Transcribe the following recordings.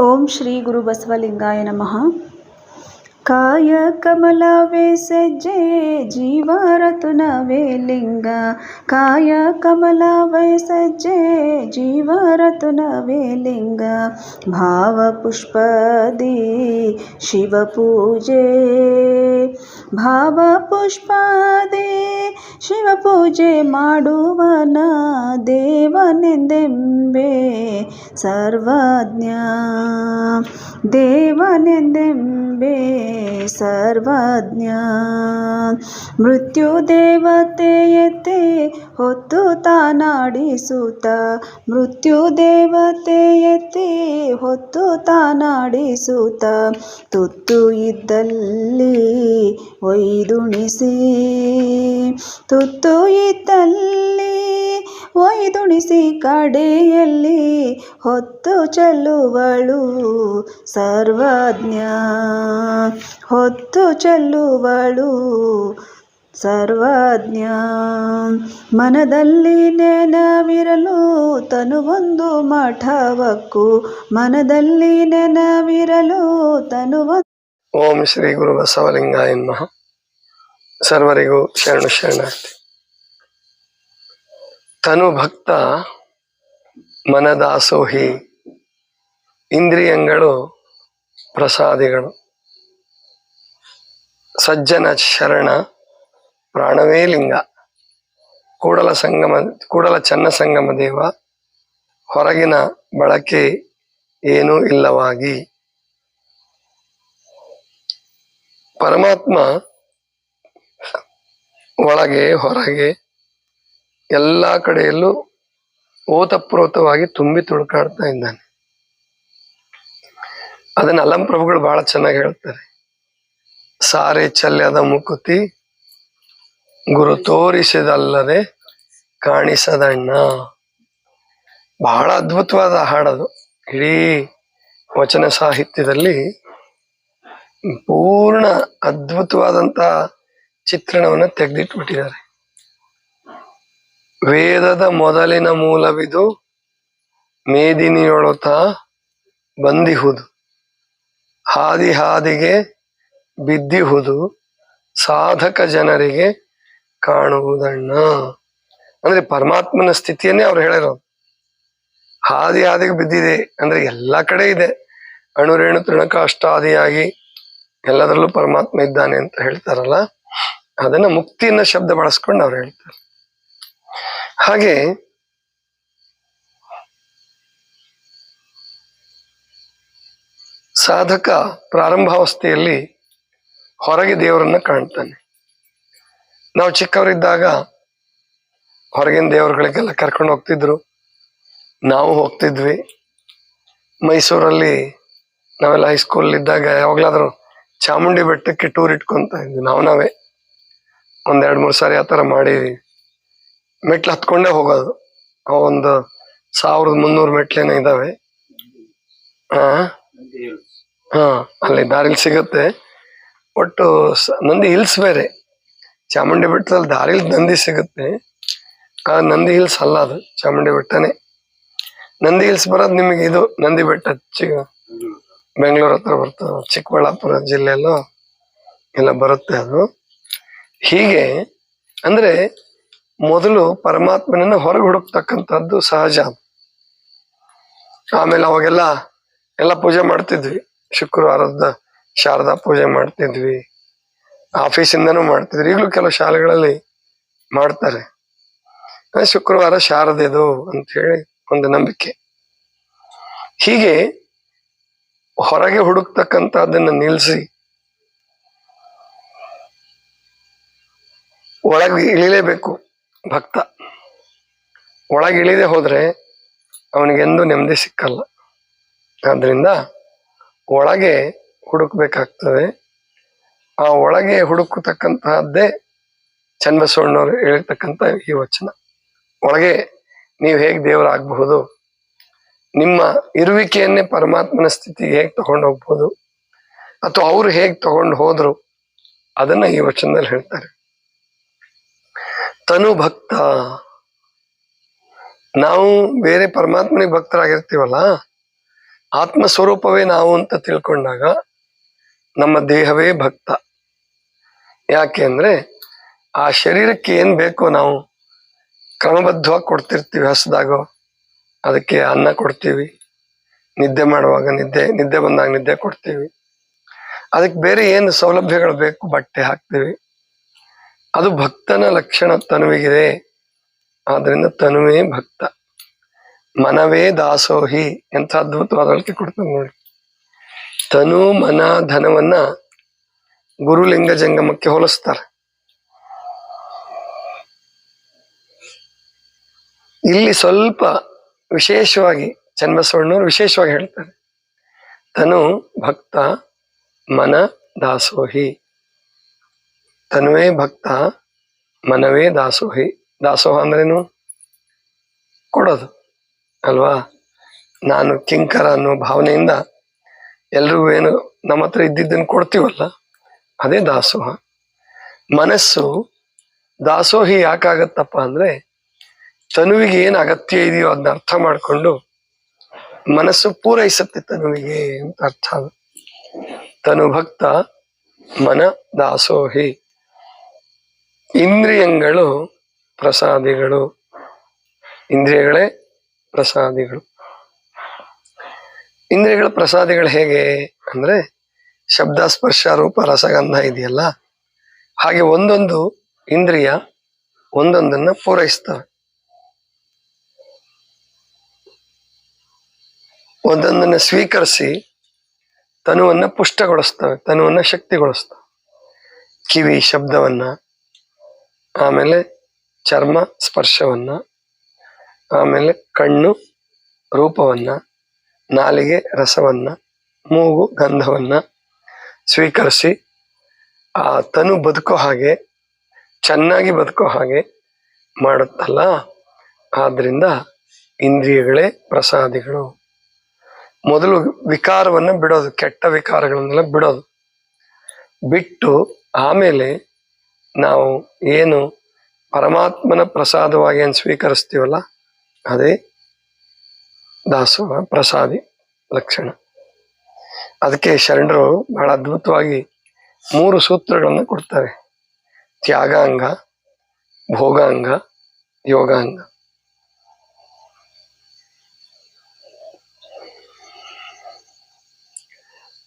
ಓಂ ಶ್ರೀ ಗುರು ಬಸವಲಿಂಗಾಯ ನಮಃ. ಕಾಯ ಕಮಲವೇ ಸಜ್ಜೆ ಜೀವರತುನವೇ ಲಿಂಗ ಕಾಯ ಕಮಲವೇ ಸಜ್ಜೆ ಜೀವರತುನವೇ ಲಿಂಗ ಭಾವ ಪುಷ್ಪದಿ ಶಿವ ಪೂಜೆ ಭಾವ ಪುಷ್ಪದಿ ಶಿವ ಪೂಜೆ ಮಾಡುವನ ದೇವನೆಂದೆಂಬೆ ಸರ್ವಜ್ಞ ದೇವನೆಂದೆಂಬೆ ಸರ್ವಜ್ಞ ಮೃತ್ಯು ದೇವತೆಯತೆ ಹೊತ್ತು ತಾನಾಡಿಸುತ್ತ ಮೃತ್ಯು ದೇವತೆಯತೆ ಹೊತ್ತು ತಾನಾಡಿಸುತ್ತ ತುತ್ತು ಇದ್ದಲ್ಲಿ ಒಯ್ದುಣಿಸಿ ತುತ್ತು ಇದ್ದಲ್ಲಿ ಒಯ್ದುಣಿಸಿ ಕಡೆಯಲ್ಲಿ ಹೊತ್ತು ಚೆಲ್ಲುವಳು ಸರ್ವಜ್ಞ. ಹೊತ್ತು ಚೆಲ್ಲುವಳು ಸರ್ವಜ್ಞ. ಮನದಲ್ಲಿ ನೆನವಿರಲು ತನುವೊಂದು ಮಠವಕ್ಕು, ಮನದಲ್ಲಿ ನೆನವಿರಲು ತನು ಓಂ ಶ್ರೀ ಗುರು ಬಸವಲಿಂಗಾಯ ನಮಃ. ಸರ್ವರಿಗೂ ಶರಣು ಶರಣಾರ್ಥಿ. ತನು ಭಕ್ತ ಮನದಾಸೋಹಿ ಇಂದ್ರಿಯಗಳು ಪ್ರಸಾದಿಗಳು. ಸಜ್ಜನ ಶರಣ ಪ್ರಾಣವೇ ಲಿಂಗ. ಕೂಡಲ ಸಂಗಮ, ಕೂಡಲ ಚನ್ನ ಸಂಗಮ ದೇವ, ಹೊರಗಿನ ಬಳಕೆ ಏನೂ ಇಲ್ಲವಾಗಿ. ಪರಮಾತ್ಮ ಒಳಗೆ, ಹೊರಗೆ ಎಲ್ಲ ಕಡೆಯಲ್ಲೂ ಓತಪ್ರೋತವಾಗಿ ತುಂಬಿ ತುಳುಕಾಡ್ತಾ ಇದ್ದಾನೆ. ಅದನ್ನ ಅಲಂ ಪ್ರಭುಗಳು ಬಹಳ ಚೆನ್ನಾಗಿ ಹೇಳ್ತಾರೆ. ಸಾರೆ ಚಲ್ಯದ ಮುಕುತಿ, ಗುರು ತೋರಿಸಿದಲ್ಲದೆ ಕಾಣಿಸದಣ್ಣ ಬಹಳ ಅದ್ಭುತವಾದ ಹಾಡದು ಇಡೀ ವಚನ ಸಾಹಿತ್ಯದಲ್ಲಿ ಪೂರ್ಣ ಅದ್ಭುತವಾದಂತ ಚಿತ್ರಣವನ್ನ ತೆಗೆದಿಟ್ಬಿಟ್ಟಿದ್ದಾರೆ. ವೇದದ ಮೊದಲಿನ ಮೂಲವಿದು ಮೇದಿನಿಯೊಳತ ಬಂದಿಹುದು. ಹಾದಿ ಹಾದಿಗೆ ಬಿದ್ದಿಹುದು ಸಾಧಕ ಜನರಿಗೆ ಕಾಣುವುದಣ್ಣ. ಅಂದ್ರೆ ಪರಮಾತ್ಮನ ಸ್ಥಿತಿಯನ್ನೇ ಅವ್ರು ಹೇಳಿರೋದು. ಹಾದಿ ಹಾದಿಗೆ ಬಿದ್ದಿದೆ ಅಂದ್ರೆ ಎಲ್ಲ ಕಡೆ ಇದೆ. ಅಣುರೇಣು ತೃಣಕ ಅಷ್ಟಾದಿಯಾಗಿ ಎಲ್ಲದರಲ್ಲೂ ಪರಮಾತ್ಮ ಇದ್ದಾನೆ ಅಂತ ಹೇಳ್ತಾರಲ್ಲ, ಅದನ್ನ ಮುಕ್ತಿಯನ್ನ ಶಬ್ದ ಬಳಸ್ಕೊಂಡು ಅವ್ರು ಹೇಳ್ತಾರೆ. ಹಾಗೆ ಸಾಧಕ ಪ್ರಾರಂಭಾವಸ್ಥೆಯಲ್ಲಿ ಹೊರಗೆ ದೇವರನ್ನ ಕಾಣ್ತಾನೆ. ನಾವು ಚಿಕ್ಕವರಿದ್ದಾಗ ಹೊರಗಿನ ದೇವರುಗಳಿಗೆಲ್ಲ ಕರ್ಕೊಂಡು ಹೋಗ್ತಿದ್ರು. ನಾವು ಹೋಗ್ತಿದ್ವಿ. ಮೈಸೂರಲ್ಲಿ ನಾವೆಲ್ಲ ಹೈಸ್ಕೂಲ್ ಇದ್ದಾಗ ಯಾವಾಗ್ಲಾದ್ರು ಚಾಮುಂಡಿ ಬೆಟ್ಟಕ್ಕೆ ಟೂರ್ ಇಟ್ಕೊಂತ ಇದ್ವಿ. ನಾವು ನಾವೇ. ಒಂದೆರಡು ಮೂರು ಸಾರಿ ಆ ಥರ ಮಾಡಿದ್ವಿ. ಮೆಟ್ಲು ಹತ್ಕೊಂಡೇ ಹೋಗೋದು. ಒಂದು ಸಾವಿರದ ಮುನ್ನೂರು ಮೆಟ್ಲೇನೋ ಇದಾವೆ. ಹಾ ಹಾ, ಅಲ್ಲಿ ದಾರಿಲಿ ಸಿಗುತ್ತೆ. ಒಟ್ಟು ನಂದಿ ಹಿಲ್ಸ್ ಬೇರೆ. ಚಾಮುಂಡಿ ಬೆಟ್ಟದಲ್ಲಿ ದಾರಿಲಿ ನಂದಿ ಸಿಗುತ್ತೆ. ಆ ನಂದಿ ಹಿಲ್ಸ್ ಅಲ್ಲ ಅದು, ಚಾಮುಂಡಿ ಬೆಟ್ಟನೇ. ನಂದಿ ಹಿಲ್ಸ್ ಬರೋದು ನಿಮಗೆ ಇದು, ನಂದಿ ಬೆಟ್ಟ ಚಿ, ಬೆಂಗಳೂರು ಹತ್ರ ಬರ್ತದೆ. ಚಿಕ್ಕಬಳ್ಳಾಪುರ ಜಿಲ್ಲೆಯಲ್ಲೂ ಎಲ್ಲ ಬರುತ್ತೆ ಅದು. ಹೀಗೆ, ಅಂದ್ರೆ ಮೊದಲು ಪರಮಾತ್ಮನನ್ನು ಹೊರಗೆ ಹುಡುಕ್ತಕ್ಕಂಥದ್ದು ಸಹಜ. ಆಮೇಲೆ ಅವಾಗೆಲ್ಲ ಎಲ್ಲ ಪೂಜೆ ಮಾಡ್ತಿದ್ವಿ. ಶುಕ್ರವಾರದ ಶಾರದಾ ಪೂಜೆ ಮಾಡ್ತಿದ್ವಿ. ಆಫೀಸಿಂದನೂ ಮಾಡ್ತಿದ್ವಿ. ಈಗಲೂ ಕೆಲವು ಶಾಲೆಗಳಲ್ಲಿ ಮಾಡ್ತಾರೆ. ಶುಕ್ರವಾರ ಶಾರದೆದು ಅಂತ ಹೇಳಿ ಒಂದು ನಂಬಿಕೆ. ಹೀಗೆ ಹೊರಗೆ ಹುಡುಕ್ತಕ್ಕಂಥದ್ದನ್ನ ನಿಲ್ಲಿಸಿ ಒಳಗೆ ಇಳಿಲೇಬೇಕು. ಭಕ್ತ ಒಳಗೆ ಇಳಿದೆ ಹೋದ್ರೆ ಅವನಿಗೆಂದು ನೆಮ್ಮದಿ ಸಿಕ್ಕಲ್ಲ. ಆದ್ರಿಂದ ಒಳಗೆ ಹುಡುಕ್ಬೇಕಾಗ್ತದೆ. ಆ ಒಳಗೆ ಹುಡುಕತಕ್ಕಂತಹದ್ದೇ ಚನ್ನಬಸವಣ್ಣವ್ರು ಹೇಳಿರ್ತಕ್ಕಂಥ ಈ ವಚನ. ಒಳಗೆ ನೀವು ಹೇಗೆ ದೇವರಾಗಬಹುದು, ನಿಮ್ಮ ಇರುವಿಕೆಯನ್ನೇ ಪರಮಾತ್ಮನ ಸ್ಥಿತಿಗೆ ಹೇಗೆ ತಗೊಂಡು ಹೋಗ್ಬೋದು ಅಥವಾ ಅವರು ಹೇಗೆ ತಗೊಂಡು ಹೋದ್ರು, ಅದನ್ನ ಈ ವಚನದಲ್ಲಿ ಹೇಳ್ತಾರೆ. ತನು ಭಕ್ತ. ನಾವು ಬೇರೆ ಪರಮಾತ್ಮನಿಗೆ ಭಕ್ತರಾಗಿರ್ತೀವಲ್ಲ ಆತ್ಮ ಸ್ವರೂಪವೇ ನಾವು ಅಂತ ತಿಳ್ಕೊಂಡಾಗ ನಮ್ಮ ದೇಹವೇ ಭಕ್ತ. ಯಾಕೆ ಅಂದರೆ ಆ ಶರೀರಕ್ಕೆ ಏನು ಬೇಕೋ ನಾವು ಕ್ರಮಬದ್ಧವಾಗಿ ಕೊಡ್ತಿರ್ತೀವಿ, ಹಸ್ದಾಗೋ ಅದಕ್ಕೆ ಅನ್ನ ಕೊಡ್ತೀವಿ, ನಿದ್ದೆ ಮಾಡುವಾಗ ನಿದ್ದೆ ನಿದ್ದೆ ಬಂದಾಗ ನಿದ್ದೆ ಕೊಡ್ತೀವಿ. ಅದಕ್ಕೆ ಬೇರೆ ಏನು ಸೌಲಭ್ಯಗಳು ಬೇಕು, ಬಟ್ಟೆ ಹಾಕ್ತೀವಿ. ಅದು ಭಕ್ತನ ಲಕ್ಷಣ ತನುವಿಗಿದೆ. ಆದ್ರಿಂದ ತನುವೇ ಭಕ್ತ. ಮನವೇ ದಾಸೋಹಿ ಎಂಥ ಅದ್ಭುತವಾದ ಹೇಳಿಕೆ ಕೊಡ್ತಾನೆ ನೋಡಿ. ತನು ಮನ ಧನವನ್ನ ಗುರುಲಿಂಗ ಜಂಗಮಕ್ಕೆ ಹೋಲಿಸ್ತಾರೆ. ಇಲ್ಲಿ ಸ್ವಲ್ಪ ವಿಶೇಷವಾಗಿ ಚನ್ನಬಸವಣ್ಣವರು ವಿಶೇಷವಾಗಿ ಹೇಳ್ತಾರೆ. ತನು ಭಕ್ತ, ಮನ, ದಾಸೋಹಿ. ತನುವೇ ಭಕ್ತ ಮನವೇ ದಾಸೋಹಿ. ದಾಸೋಹ ಅಂದ್ರೇನು? ಕೊಡೋದು, ಅಲ್ವಾ? ನಾನು ಕಿಂಕರ ಅನ್ನೋ ಭಾವನೆಯಿಂದ ಎಲ್ರಿಗೂ ಏನು, ನಮ್ಮ ಹತ್ರ ಇದ್ದಿದ್ದನ್ನು ಕೊಡ್ತೀವಲ್ಲ? ಅದೇ ದಾಸೋಹ. ಮನಸ್ಸು ದಾಸೋಹಿ ಯಾಕಾಗತ್ತಪ್ಪ ಅಂದರೆ, ತನುವಿಗೆ ಏನು ಅಗತ್ಯ ಇದೆಯೋ ಅದನ್ನ ಅರ್ಥ ಮಾಡಿಕೊಂಡು ಮನಸ್ಸು ಪೂರೈಸುತ್ತೆ ತನುವಿಗೆ ಅಂತ ಅರ್ಥ. ಅದು ತನು ಭಕ್ತ ಮನ ದಾಸೋಹಿ. ಇಂದ್ರಿಯಗಳು ಪ್ರಸಾದಿಗಳು. ಇಂದ್ರಿಯಗಳೇ ಪ್ರಸಾದಿಗಳು. ಇಂದ್ರಿಯಗಳ ಪ್ರಸಾದಿಗಳು ಹೇಗೆ ಅಂದ್ರೆ ಶಬ್ದ, ಸ್ಪರ್ಶ, ರೂಪ, ರಸಗಂಧ ಇದೆಯಲ್ಲ, ಹಾಗೆ ಒಂದೊಂದು ಇಂದ್ರಿಯ ಒಂದೊಂದನ್ನ ಪೂರೈಸ್ತವೆ. ಒಂದೊಂದನ್ನ ಸ್ವೀಕರಿಸಿ ತನುವನ್ನ ಪುಷ್ಟಗೊಳಿಸ್ತವೆ, ತನುವನ್ನ ಶಕ್ತಿಗೊಳಿಸ್ತವೆ. ಕಿವಿ ಶಬ್ದವನ್ನ ಆಮೇಲೆ ಚರ್ಮ ಸ್ಪರ್ಶವನ್ನ, ಆಮೇಲೆ ಕಣ್ಣು ರೂಪವನ್ನ, ನಾಲಿಗೆ ರಸವನ್ನ, ಮೂಗು ಗಂಧವನ್ನ ಸ್ವೀಕರಿಸಿ, ಆ ತನು ಬದುಕೋ ಹಾಗೆ, ಚೆನ್ನಾಗಿ ಬದುಕೋ ಹಾಗೆ ಮಾಡುತ್ತಲ್ಲ? ಆದ್ರಿಂದ ಇಂದ್ರಿಯಗಳೇ ಪ್ರಸಾದಿಗಳು. ಮೊದಲು ವಿಕಾರವನ್ನ ಬಿಡೋದು, ಕೆಟ್ಟ ವಿಕಾರಗಳನ್ನೆಲ್ಲ ಬಿಡೋದು. ಬಿಟ್ಟು ಆಮೇಲೆ ನಾವು ಏನು ಪರಮಾತ್ಮನ ಪ್ರಸಾದವಾಗಿ ಏನು ಸ್ವೀಕರಿಸ್ತೀವಲ್ಲ, ಅದೇ ದಾಸೋಹ, ಪ್ರಸಾದಿ, ಲಕ್ಷಣ. ಅದಕ್ಕೆ ಶರಣರು ಬಹಳ ಅದ್ಭುತವಾಗಿ ಮೂರು ಸೂತ್ರಗಳನ್ನು ಕೊಡ್ತಾರೆ. ತ್ಯಾಗಾಂಗ, ಭೋಗಾಂಗ, ಯೋಗಾಂಗ.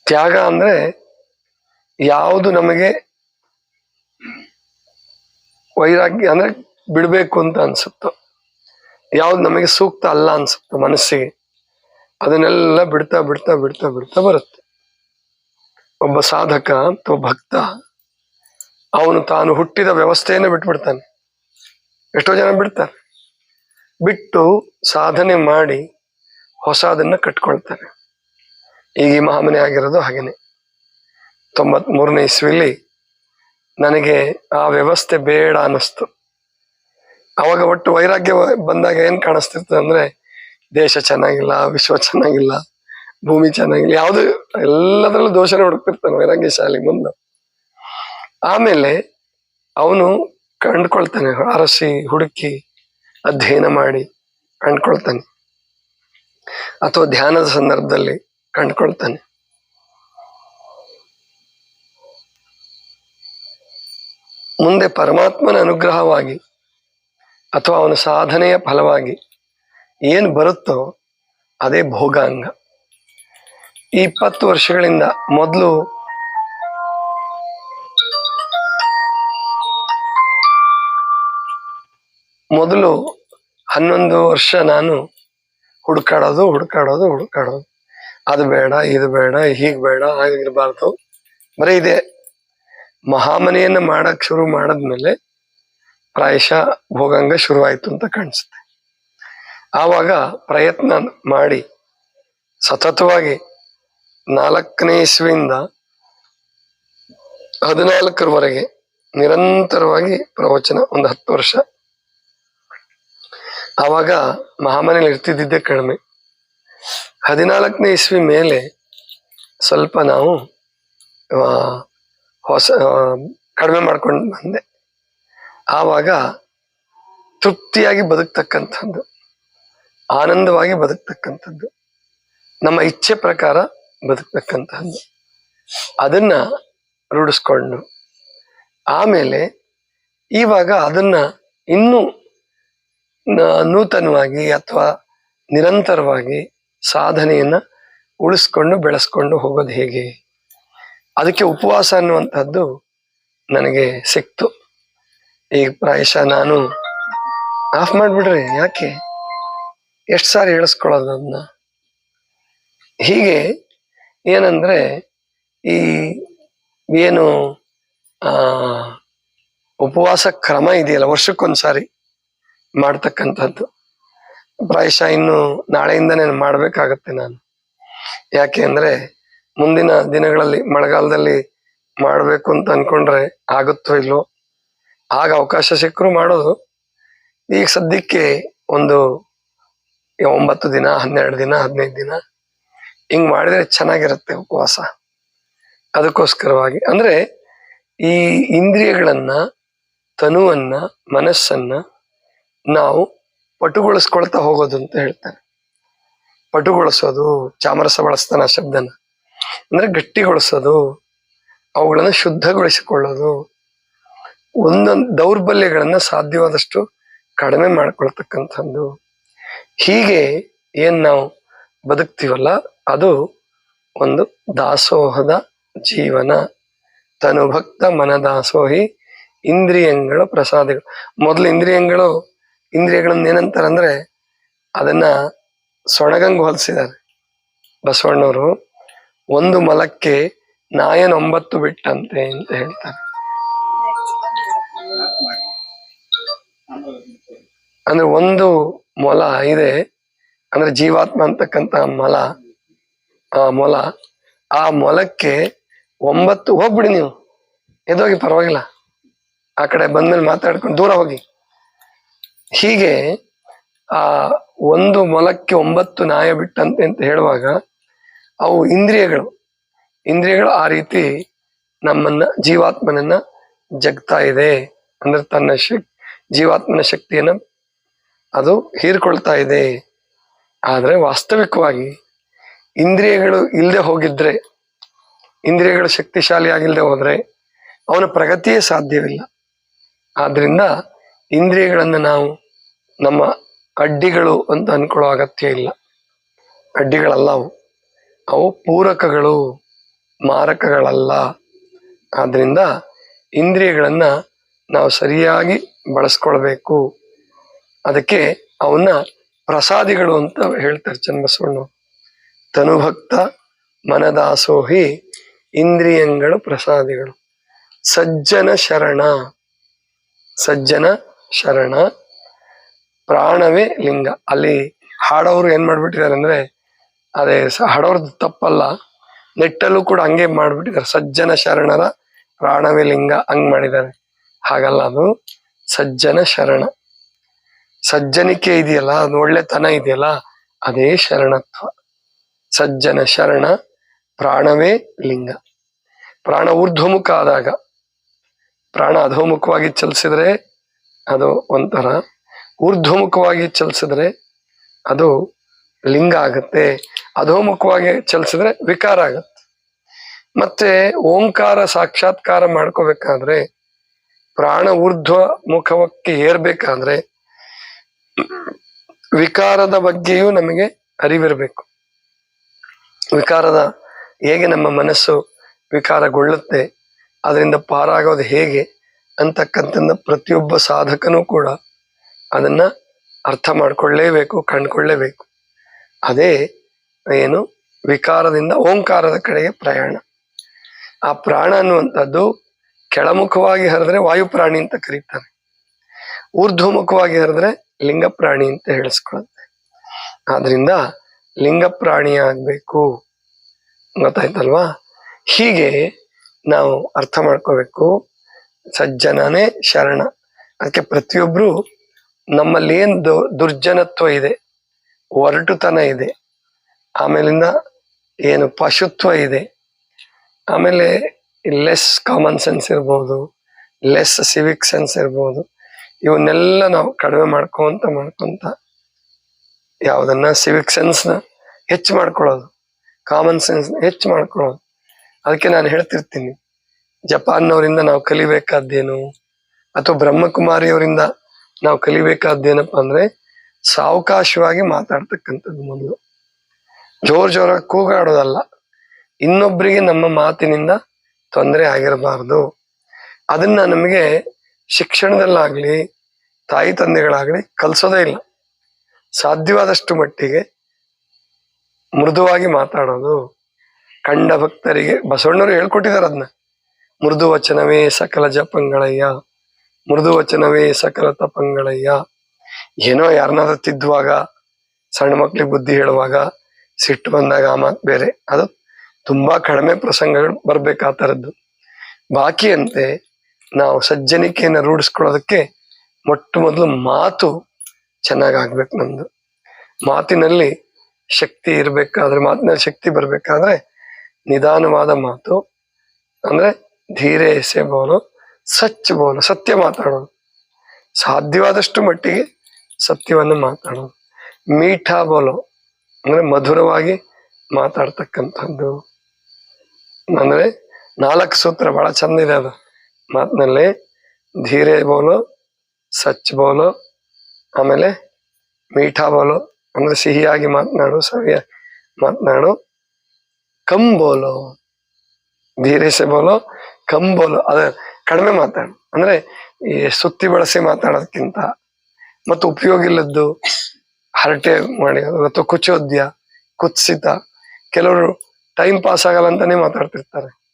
ತ್ಯಾಗ ಅಂದರೆ ಯಾವುದು ನಮಗೆ ವೈರಾಗ್ಯ ಅಂದ್ರೆ ಬಿಡಬೇಕು ಅಂತ ಅನ್ಸುತ್ತೋ. ಯಾವ್ದು ನಮಗೆ ಸೂಕ್ತ ಅಲ್ಲ ಅನ್ಸುತ್ತೋ ಮನಸ್ಸಿಗೆ. ಅದನ್ನೆಲ್ಲ ಬಿಡ್ತಾ ಬಿಡ್ತಾ ಬಿಡ್ತಾ ಬಿಡ್ತಾ ಬರುತ್ತೆ. ಒಬ್ಬ ಸಾಧಕ ಅಥವಾ ಭಕ್ತ, ಅವನು ತಾನು ಹುಟ್ಟಿದ ವ್ಯವಸ್ಥೆಯನ್ನು ಬಿಟ್ಬಿಡ್ತಾನೆ. ಎಷ್ಟೋ ಜನ ಬಿಡ್ತಾರೆ. ಬಿಟ್ಟು ಸಾಧನೆ ಮಾಡಿ ಹೊಸದನ್ನ ಕಟ್ಕೊಳ್ತಾರೆ. ಈಗ ಈ ಮಹಾಮನೆ ಆಗಿರೋದು ಹಾಗೇನೆ. ತೊಂಬತ್ ಮೂರನೇ ಇಸ್ವಿಲಿ ನನಗೆ ಆ ವ್ಯವಸ್ಥೆ ಬೇಡ ಅನ್ನಿಸ್ತು. ಅವಾಗ ಒಟ್ಟು ವೈರಾಗ್ಯ ಬಂದಾಗ ಏನ್ ಕಾಣಿಸ್ತಿತ್ತು ಅಂದ್ರೆ ದೇಶ ಚೆನ್ನಾಗಿಲ್ಲ, ವಿಶ್ವ ಚೆನ್ನಾಗಿಲ್ಲ, ಭೂಮಿ ಚೆನ್ನಾಗಿಲ್ಲ, ಯಾವುದು ಎಲ್ಲದರಲ್ಲೂ ದೋಷನೇ ಹುಡುಕ್ತಿರ್ತಾನೆ ವೈರಾಗ್ಯ ಶಾಲೆ ಮುಂದೆ. ಆಮೇಲೆ ಅವನು ಕಂಡ್ಕೊಳ್ತಾನೆ, ಅರಸಿ, ಹುಡುಕಿ, ಅಧ್ಯಯನ ಮಾಡಿ ಕಂಡ್ಕೊಳ್ತಾನೆ. ಅಥವಾ ಧ್ಯಾನದ ಸಂದರ್ಭದಲ್ಲಿ ಕಂಡ್ಕೊಳ್ತಾನೆ. ಮುಂದೆ ಪರಮಾತ್ಮನ ಅನುಗ್ರಹವಾಗಿ ಅಥವಾ ಅವನ ಸಾಧನೆಯ ಫಲವಾಗಿ ಏನು ಬರುತ್ತೋ ಅದೇ ಭೋಗಾಂಗ. ಈ ಇಪ್ಪತ್ತು ವರ್ಷಗಳಿಂದ ಮೊದಲು ಮೊದಲು ಹನ್ನೊಂದು ವರ್ಷ ನಾನು ಹುಡುಕಾಡೋದು ಹುಡುಕಾಡೋದು ಹುಡುಕಾಡೋದು. ಅದು ಬೇಡ, ಇದು ಬೇಡ, ಹೀಗೆ ಬೇಡ ಹಾಗಿರಬಾರ್ದು ಬರೀ ಇದೆ ಮಹಾಮನೆಯನ್ನ ಮಾಡಕ್ ಶುರು ಮಾಡದ್ಮೇಲೆ ಪ್ರಾಯಶಃ ಭೋಗಾಂಗ ಶುರುವಾಯಿತು ಅಂತ ಕಾಣಿಸುತ್ತೆ. ಆವಾಗ ಪ್ರಯತ್ನ ಮಾಡಿ ಸತತವಾಗಿ ನಾಲ್ಕನೇ ಇಸ್ವಿಯಿಂದ ಹದಿನಾಲ್ಕರವರೆಗೆ ನಿರಂತರವಾಗಿ ಪ್ರವಚನ ಒಂದು ಹತ್ತು ವರ್ಷ. ಆವಾಗ ಮಹಾಮನೇಲಿ ಇರ್ತಿದ್ದಿದ್ದೇ ಕಡಿಮೆ. ಹದಿನಾಲ್ಕನೇ ಇಸ್ವಿ ಮೇಲೆ ಸ್ವಲ್ಪ ನಾವು ಹೊಸ ಕಡಿಮೆ ಮಾಡ್ಕೊಂಡು ಬಂದೆ. ಆವಾಗ ತೃಪ್ತಿಯಾಗಿ ಬದುಕ್ತಕ್ಕಂಥದ್ದು, ಆನಂದವಾಗಿ ಬದುಕ್ತಕ್ಕಂಥದ್ದು, ನಮ್ಮ ಇಚ್ಛೆ ಪ್ರಕಾರ ಬದುಕ್ತಕ್ಕಂಥದ್ದು, ಅದನ್ನ ರೂಢಿಸ್ಕೊಂಡು, ಆಮೇಲೆ ಇವಾಗ ಅದನ್ನ ಇನ್ನೂ ನೂತನವಾಗಿ ಅಥವಾ ನಿರಂತರವಾಗಿ ಸಾಧನೆಯನ್ನ ಉಳಿಸ್ಕೊಂಡು, ಬೆಳೆಸ್ಕೊಂಡು ಹೋಗೋದು ಹೇಗೆ? ಅದಕ್ಕೆ ಉಪವಾಸ ಅನ್ನುವಂಥದ್ದು ನನಗೆ ಸಿಕ್ತು. ಈಗ ಪ್ರಾಯಶಃ ನಾನು ಆಫ್ ಮಾಡಿಬಿಡ್ರಿ, ಯಾಕೆ? ಎಷ್ಟು ಸಾರಿ ಹೇಳಿಸ್ಕೊಳ್ಳೋದು ಅದನ್ನ? ಹೀಗೆ ಏನಂದ್ರೆ, ಈ ಏನು ಉಪವಾಸ ಕ್ರಮ ಇದೆಯಲ್ಲ ವರ್ಷಕ್ಕೊಂದ್ಸಾರಿ ಮಾಡ್ತಕ್ಕಂಥದ್ದು. ಪ್ರಾಯಶಃ ಇನ್ನು ನಾಳೆಯಿಂದನೇ ಮಾಡ್ಬೇಕಾಗತ್ತೆ ನಾನು. ಯಾಕೆ ಅಂದ್ರೆ ಮುಂದಿನ ದಿನಗಳಲ್ಲಿ ಮಳೆಗಾಲದಲ್ಲಿ ಮಾಡಬೇಕು ಅಂತ ಅನ್ಕೊಂಡ್ರೆ ಆಗುತ್ತೋ ಇಲ್ಲೋ ಆಗ ಅವಕಾಶ ಸಿಕ್ಕರು ಮಾಡೋದು. ಈಗ ಸದ್ಯಕ್ಕೆ ಒಂದು ಒಂಬತ್ತು ದಿನ, ಹನ್ನೆರಡು ದಿನ, ಹದಿನೈದು ದಿನ ಹಿಂಗ್ ಮಾಡಿದ್ರೆ ಚೆನ್ನಾಗಿರುತ್ತೆ ಉಪವಾಸ. ಅದಕ್ಕೋಸ್ಕರವಾಗಿ ಅಂದ್ರೆ ಈ ಇಂದ್ರಿಯಗಳನ್ನ, ತನುವನ್ನ, ಮನಸ್ಸನ್ನ ನಾವು ಪಟುಗೊಳಿಸ್ಕೊಳ್ತಾ ಹೋಗೋದು ಅಂತ ಹೇಳ್ತಾರೆ. ಪಟುಗೊಳಿಸೋದು ಚಾಮರಸ ಬಳಸ್ತಾನ ಶಬ್ದನ. ಅಂದ್ರೆ ಗಟ್ಟಿಗೊಳಿಸೋದು, ಅವುಗಳನ್ನು ಶುದ್ಧಗೊಳಿಸಿಕೊಳ್ಳೋದು, ಒಂದೊಂದು ದೌರ್ಬಲ್ಯಗಳನ್ನ ಸಾಧ್ಯವಾದಷ್ಟು ಕಡಿಮೆ ಮಾಡಿಕೊಳ್ತಕ್ಕಂಥದ್ದು. ಹೀಗೆ ಏನು ನಾವು ಬದುಕ್ತೀವಲ್ಲ, ಅದು ಒಂದು ದಾಸೋಹದ ಜೀವನ. ತನು ಭಕ್ತ ಮನ ದಾಸೋಹಿ ಇಂದ್ರಿಯಂಗಳ ಪ್ರಸಾದಗಳು. ಮೊದಲು ಇಂದ್ರಿಯಂಗಳು, ಇಂದ್ರಿಯಗಳನ್ನ ಏನಂತಾರಂದ್ರೆ, ಅದನ್ನ ಸೊಣಗಂಗ್ ಹೋಲಿಸಿದ್ದಾರೆ. ಬಸವಣ್ಣವರು. ಒಂದು ಮಲಕ್ಕೆ ನಾಯನೊಂಬತ್ತು ಬಿಟ್ಟಂತೆ ಅಂತ ಹೇಳ್ತಾರೆ. ಅಂದ್ರೆ ಒಂದು ಮೊಲ ಇದೆ. ಅಂದ್ರೆ ಜೀವಾತ್ಮ ಅಂತಕ್ಕಂತ ಮೊಲ, ಆ ಮೊಲ, ಆ ಮೊಲಕ್ಕೆ ಒಂಬತ್ತು ಹೋಗ್ಬಿಡಿ ನೀವು. ಎದೋಗಿ ಪರವಾಗಿಲ್ಲ. ಆ ಕಡೆ ಬಂದ್ಮೇಲೆ ಮಾತಾಡ್ಕೊಂಡು ದೂರ ಹೋಗಿ. ಹೀಗೆ, ಆ ಒಂದು ಮೊಲಕ್ಕೆ ಒಂಬತ್ತು ನಾಯ ಬಿಟ್ಟಂತೆ ಅಂತ ಹೇಳುವಾಗ ಅವು ಇಂದ್ರಿಯಗಳು. ಇಂದ್ರಿಯಗಳು ಆ ರೀತಿ ನಮ್ಮನ್ನ, ಜೀವಾತ್ಮನನ್ನ ಜಗ್ತಾ ಇದೆ. ಅಂದ್ರೆ ತನ್ನ ಶಕ್, ಜೀವಾತ್ಮನ ಶಕ್ತಿಯನ್ನ ಅದು ಹೀರ್ಕೊಳ್ತಾ ಇದೆ. ಆದರೆ ವಾಸ್ತವಿಕವಾಗಿ ಇಂದ್ರಿಯಗಳು ಇಲ್ಲದೆ ಹೋಗಿದ್ರೆ, ಇಂದ್ರಿಯಗಳು ಶಕ್ತಿಶಾಲಿಯಾಗಿಲ್ಲದೆ ಹೋದರೆ ಅವನ ಪ್ರಗತಿಯೇ ಸಾಧ್ಯವಿಲ್ಲ. ಆದ್ದರಿಂದ ಇಂದ್ರಿಯಗಳನ್ನು ನಾವು ನಮ್ಮ ಅಡ್ಡಿಗಳು ಅಂತ ಅನ್ಕೊಳ್ಳೋ ಅಗತ್ಯ ಇಲ್ಲ. ಅಡ್ಡಿಗಳಲ್ಲ ಅವು. ಅವು ಪೂರಕಗಳು, ಮಾರಕಗಳಲ್ಲ. ಆದ್ದರಿಂದ ಇಂದ್ರಿಯಗಳನ್ನು ನಾವು ಸರಿಯಾಗಿ ಬಳಸ್ಕೊಳ್ಬೇಕು. ಅದಕ್ಕೆ ಅವನ್ನ ಪ್ರಸಾದಿಗಳು ಅಂತ ಹೇಳ್ತಾರೆ ಚನ್ನಬಸವಣ್ಣ ತನುಭಕ್ತ ಮನದಾಸೋಹಿ ಇಂದ್ರಿಯಗಳು ಪ್ರಸಾದಿಗಳು. ಸಜ್ಜನ ಶರಣ. ಸಜ್ಜನ ಶರಣ. ಪ್ರಾಣವೇ ಲಿಂಗ. ಅಲ್ಲಿ ಹಾಡೋರು ಏನ್ ಮಾಡ್ಬಿಟ್ಟಿದ್ದಾರೆ ಅಂದ್ರೆ ಅದೇ ಹಾಡೋರ್ದು ತಪ್ಪಲ್ಲ. ನೆಟ್ಟಲ್ಲೂ ಕೂಡ ಹಂಗೆ ಮಾಡ್ಬಿಟ್ಟಿದ್ದಾರೆ. ಸಜ್ಜನ ಶರಣರ ಪ್ರಾಣವೇ ಲಿಂಗ ಹಂಗ್ ಮಾಡಿದ್ದಾರೆ. ಹಾಗಲ್ಲ ಅದು. ಸಜ್ಜನ ಶರಣ. ಸಜ್ಜನಿಕೆ ಇದೆಯಲ್ಲ, ಅದು ಒಳ್ಳೆತನ ಇದೆಯಲ್ಲ, ಅದೇ ಶರಣತ್ವ. ಸಜ್ಜನ ಶರಣ, ಪ್ರಾಣವೇ ಲಿಂಗ. ಪ್ರಾಣ ಊರ್ಧ್ವಮುಖ ಆದಾಗ, ಪ್ರಾಣ ಅಧೋಮುಖವಾಗಿ ಚಲಿಸಿದ್ರೆ ಅದು ಒಂಥರ. ಊರ್ಧ್ವಮುಖವಾಗಿ ಚಲಿಸಿದ್ರೆ ಅದು ಲಿಂಗ ಆಗುತ್ತೆ. ಅಧೋಮುಖವಾಗಿ ಚಲಿಸಿದ್ರೆ ವಿಕಾರ ಆಗುತ್ತೆ. ಮತ್ತೆ ಓಂಕಾರ ಸಾಕ್ಷಾತ್ಕಾರ ಮಾಡ್ಕೋಬೇಕಾದ್ರೆ, ಪ್ರಾಣ ಊರ್ಧ್ವ ಮುಖಕ್ಕೆ ಏರ್ಬೇಕಾದ್ರೆ, ವಿಕಾರದ ಬಗ್ಗೆಯೂ ನಮಗೆ ಅರಿವಿರಬೇಕು. ವಿಕಾರದ ಹೇಗೆ ನಮ್ಮ ಮನಸ್ಸು ವಿಕಾರಗೊಳ್ಳುತ್ತೆ, ಅದರಿಂದ ಪಾರಾಗೋದು ಹೇಗೆ ಅಂತಕ್ಕಂಥದ್ದು ಪ್ರತಿಯೊಬ್ಬ ಸಾಧಕನೂ ಕೂಡ ಅದನ್ನ ಅರ್ಥ ಮಾಡ್ಕೊಳ್ಳೇಬೇಕು, ಕಂಡ್ಕೊಳ್ಳೇಬೇಕು. ಅದೇ ಏನು? ವಿಕಾರದಿಂದ ಓಂಕಾರದ ಕಡೆಗೆ ಪ್ರಯಾಣ. ಆ ಪ್ರಾಣ ಅನ್ನುವಂಥದ್ದು ಕೆಳಮುಖವಾಗಿ ಹರಿದ್ರೆ ವಾಯು ಪ್ರಾಣಿ ಅಂತ ಕರೀತಾರೆ. ಊರ್ಧ್ವಮುಖವಾಗಿ ಹರಿದ್ರೆ ಲಿಂಗ ಪ್ರಾಣಿ ಅಂತ ಹೇಳಿಸ್ಕೊಳುತ್ತೆ ಆದ್ರಿಂದ ಲಿಂಗ ಪ್ರಾಣಿ ಆಗ್ಬೇಕು. ಗೊತ್ತಾಯ್ತಲ್ವಾ? ಹೀಗೆ ನಾವು ಅರ್ಥ ಮಾಡ್ಕೋಬೇಕು. ಸಜ್ಜನನೇ ಶರಣ. ಅದಕ್ಕೆ ಪ್ರತಿಯೊಬ್ರು ನಮ್ಮಲ್ಲಿ ಏನ್ ದುರ್ಜನತ್ವ ಇದೆ, ಒರಟುತನ ಇದೆ ಆಮೇಲಿಂದ ಏನು ಪಶುತ್ವ ಇದೆ. ಆಮೇಲೆ ಲೆಸ್ ಕಾಮನ್ ಸೆನ್ಸ್ ಇರ್ಬೋದು ಲೆಸ್ ಸಿವಿಕ್ ಸೆನ್ಸ್ ಇರ್ಬೋದು, ಇವನ್ನೆಲ್ಲ ನಾವು ಕಡಿಮೆ ಮಾಡ್ಕೊಂತ ಮಾಡ್ಕೊಂತ ಯಾವುದನ್ನ ಸಿವಿಕ್ ಸೆನ್ಸ್ನ ಹೆಚ್ಚು ಮಾಡ್ಕೊಳ್ಳೋದು ಕಾಮನ್ ಸೆನ್ಸ್ ಹೆಚ್ಚು ಮಾಡ್ಕೊಳ್ಳೋದು. ಅದಕ್ಕೆ ನಾನು ಹೇಳ್ತಿರ್ತೀನಿ, ಜಪಾನ್ನವರಿಂದ ನಾವು ಕಲಿಬೇಕಾದ್ದೇನು, ಅಥವಾ ಬ್ರಹ್ಮಕುಮಾರಿಯವರಿಂದ ನಾವು ಕಲಿಬೇಕಾದ್ದೇನಪ್ಪ ಅಂದ್ರೆ ಸಾವಕಾಶವಾಗಿ ಮಾತಾಡ್ತಕ್ಕಂಥದ್ದು ಮೊದಲು. ಜೋರ್ ಜೋರಾಗಿ ಕೂಗಾಡೋದಲ್ಲ ಇನ್ನೊಬ್ಬರಿಗೆ ನಮ್ಮ ಮಾತಿನಿಂದ ತೊಂದರೆ ಆಗಿರಬಾರ್ದು. ಅದನ್ನ ನಮಗೆ ಶಿಕ್ಷಣದಲ್ಲಾಗ್ಲಿ, ತಾಯಿ ತಂದೆಗಳಾಗ್ಲಿ ಕಲಿಸೋದೇ ಇಲ್ಲ. ಸಾಧ್ಯವಾದಷ್ಟು ಮಟ್ಟಿಗೆ ಮೃದುವಾಗಿ ಮಾತಾಡೋದು. ಕಂಡ ಭಕ್ತರಿಗೆ, ಬಸವಣ್ಣವರು ಹೇಳ್ಕೊಟ್ಟಿದ್ದಾರೆ ಅದನ್ನ ಮೃದು ವಚನವೇ ಸಕಲ ಜಪಂಗಳಯ್ಯ, ಮೃದು ವಚನವೇ ಸಕಲ ತಪಂಗಳಯ್ಯ. ಏನೋ ಯಾರನ್ನಾದ್ರೂ ತಿದ್ದುವಾಗ, ಸಣ್ಣ ಮಕ್ಳಿಗೆ ಬುದ್ಧಿ ಹೇಳುವಾಗ ಸಿಟ್ಟು ಬಂದಾಗ ಆ ಮಾತು ಬೇರೆ. ಅದು ತುಂಬಾ ಕಡಿಮೆ ಪ್ರಸಂಗಗಳು ಬರ್ಬೇಕು ಆ ಥರದ್ದು ಬಾಕಿಯಂತೆ ನಾವು ಸಜ್ಜನಿಕೆಯನ್ನು ರೂಢಿಸ್ಕೊಳ್ಳೋದಕ್ಕೆ ಮೊಟ್ಟ ಮೊದಲು ಮಾತು ಚೆನ್ನಾಗಾಗ್ಬೇಕು ನಮ್ದು. ಮಾತಿನಲ್ಲಿ ಶಕ್ತಿ ಇರಬೇಕಾದ್ರೆ, ಮಾತಿನಲ್ಲಿ ಶಕ್ತಿ ಬರಬೇಕಾದ್ರೆ ನಿಧಾನವಾದ ಮಾತು, ಅಂದ್ರೆ ಧೀರೆ ಎಸೆ ಬೋಲು ಸಚ್ ಬೋಲು ಸತ್ಯ ಮಾತಾಡೋದು ಸಾಧ್ಯವಾದಷ್ಟು ಮಟ್ಟಿಗೆ ಸತ್ಯವನ್ನು ಮಾತಾಡೋದು ಮೀಠಾ ಬೋಲು. ಅಂದ್ರೆ ಮಧುರವಾಗಿ ಮಾತಾಡ್ತಕ್ಕಂಥದ್ದು. ಅಂದ್ರೆ ನಾಲ್ಕು ಸೂತ್ರ ಬಹಳ ಚಂದ ಇದೆ ಅದು. ಮಾತಿನಲ್ಲಿ ಧೀರೆ ಬೋಲು, ಸಚ್ ಬೋಲು, ಆಮೇಲೆ ಮೀಠಾ ಬೋಲು, ಅಂದ್ರೆ ಸಿಹಿಯಾಗಿ ಮಾತನಾಡು, ಸವಿಯ ಮಾತನಾಡು. ಕಂಬೋಲು ಬೋಲು ಧೀರೆ ಸೆ ಬೋಲು ಕಂಬೋಲು ಬೋಲು, ಅದ ಕಡಿಮೆ ಮಾತಾಡು ಅಂದ್ರೆ ಈ ಸುತ್ತಿ ಬಳಸಿ ಮಾತಾಡೋದಕ್ಕಿಂತ ಮತ್ತು ಉಪಯೋಗ ಇಲ್ಲದ್ದು ಹರಟೆ ಮಾಡಿ ಅಥವಾ ಕುಚೋದ್ಯ ಕುತ್ಸಿತ ಕೆಲವರು ಟೈಮ್ ಪಾಸ್ ಆಗಲ್ಲ ಅಂತಾನೆ ಮಾತಾಡ್ತಿರ್ತಾರೆ.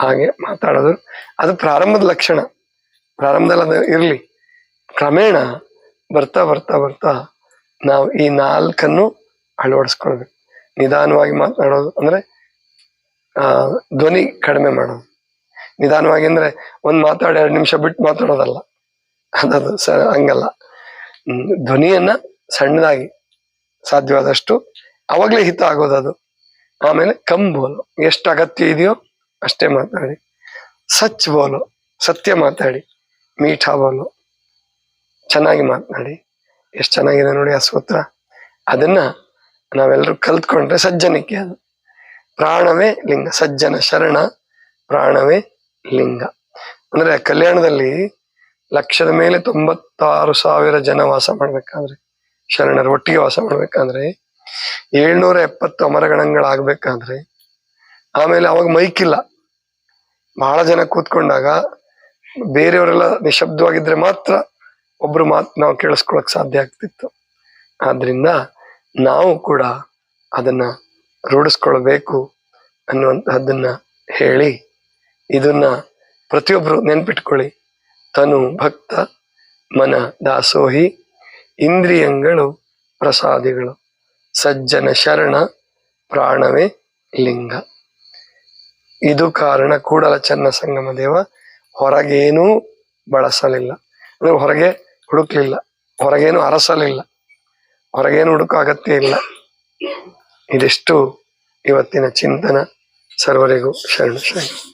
ಹಾಗೆ ಮಾತಾಡೋದು. ಅದು ಪ್ರಾರಂಭದ ಲಕ್ಷಣ. ಪ್ರಾರಂಭದಲ್ಲಿ ಅದು ಇರಲಿ. ಕ್ರಮೇಣ ಬರ್ತಾ ಬರ್ತಾ ಬರ್ತಾ ನಾವು ಈ ನಾಲ್ಕನ್ನು ಅಳವಡಿಸ್ಕೊಳ್ಬೇಕು. ನಿಧಾನವಾಗಿ ಮಾತಾಡೋದು ಅಂದ್ರೆ, ಆ, ಧ್ವನಿ ಕಡಿಮೆ ಮಾಡೋದು. ನಿಧಾನವಾಗಿ ಅಂದ್ರೆ ಒಂದ್ ಮಾತಾಡಿ, ಎರಡು ನಿಮಿಷ ಬಿಟ್ಟು ಮಾತಾಡೋದಲ್ಲ. ಅದದು ಸ ಹಂಗಲ್ಲ. ಧ್ವನಿಯನ್ನ ಸಣ್ಣದಾಗಿ ಸಾಧ್ಯವಾದಷ್ಟು ಅವಾಗಲೇ ಹಿತ ಆಗೋದು ಅದು. ಆಮೇಲೆ ಕಮ್ ಬೋಲು ಎಷ್ಟು ಅಗತ್ಯ ಇದೆಯೋ ಅಷ್ಟೇ ಮಾತಾಡಿ. ಸಚ್ ಬೋಲು ಸತ್ಯ ಮಾತಾಡಿ. ಮೀಠಾ ಬೋಲು ಚೆನ್ನಾಗಿ ಮಾತನಾಡಿ ಎಷ್ಟು ಚೆನ್ನಾಗಿದೆ ನೋಡಿ ಆ ಸೂತ್ರ ಅದನ್ನ ನಾವೆಲ್ಲರೂ ಕಲ್ತ್ಕೊಂಡ್ರೆ ಸಜ್ಜನಿಕೆ ಅದು. ಪ್ರಾಣವೇ ಲಿಂಗ, ಸಜ್ಜನ ಶರಣ, ಪ್ರಾಣವೇ ಲಿಂಗ. ಅಂದ್ರೆ ಕಲ್ಯಾಣದಲ್ಲಿ ಲಕ್ಷದ ಮೇಲೆ ತೊಂಬತ್ತಾರು ಸಾವಿರ ಜನ ವಾಸ ಮಾಡ್ಬೇಕಾದ್ರೆ ಶರಣರು ಒಟ್ಟಿಗೆ ವಾಸ ಮಾಡ್ಬೇಕಂದ್ರೆ ಏಳ್ನೂರ ಎಪ್ಪತ್ತು ಅಮರಗಣಗಳಾಗ್ಬೇಕಾದ್ರೆ ಆಮೇಲೆ ಅವಾಗ ಮೈಕ್ ಇಲ್ಲ ಬಹಳ ಜನ ಕೂತ್ಕೊಂಡಾಗ ಬೇರೆಯವರೆಲ್ಲ ನಿಶಬ್ದವಾಗಿದ್ರೆ ಮಾತ್ರ ಒಬ್ರು ಮಾತು ನಾವು ಕೇಳಿಸ್ಕೊಳಕ್ ಸಾಧ್ಯ ಆಗ್ತಿತ್ತು. ಆದ್ರಿಂದ ನಾವು ಕೂಡ ಅದನ್ನ ರೂಢಿಸ್ಕೊಳ್ಬೇಕು ಅನ್ನುವಂತಹದ್ದನ್ನ ಹೇಳಿ ಇದನ್ನ ಪ್ರತಿಯೊಬ್ರು ನೆನ್ಪಿಟ್ಕೊಳ್ಳಿ. ತನು ಭಕ್ತ, ಮನ ದಾಸೋಹಿ. ಇಂದ್ರಿಯಗಳು, ಪ್ರಸಾದಿಗಳು, ಸಜ್ಜನ ಶರಣ, ಪ್ರಾಣವೇ ಲಿಂಗ. ಇದು ಕಾರಣ ಕೂಡಲ ಚನ್ನ ಸಂಗಮ ದೇವ ಹೊರಗೇನೂ ಬಳಸಲಿಲ್ಲ. ಅಂದ್ರೆ ಹೊರಗೆ ಹುಡುಕ್ಲಿಲ್ಲ, ಹೊರಗೇನು ಅರಸಲಿಲ್ಲ, ಹೊರಗೇನು ಹುಡುಕೋ ಅಗತ್ಯ ಇಲ್ಲ. ಇದಿಷ್ಟು ಇವತ್ತಿನ ಚಿಂತನ. ಸರ್ವರಿಗೂ ಶರಣ ಶರಣ.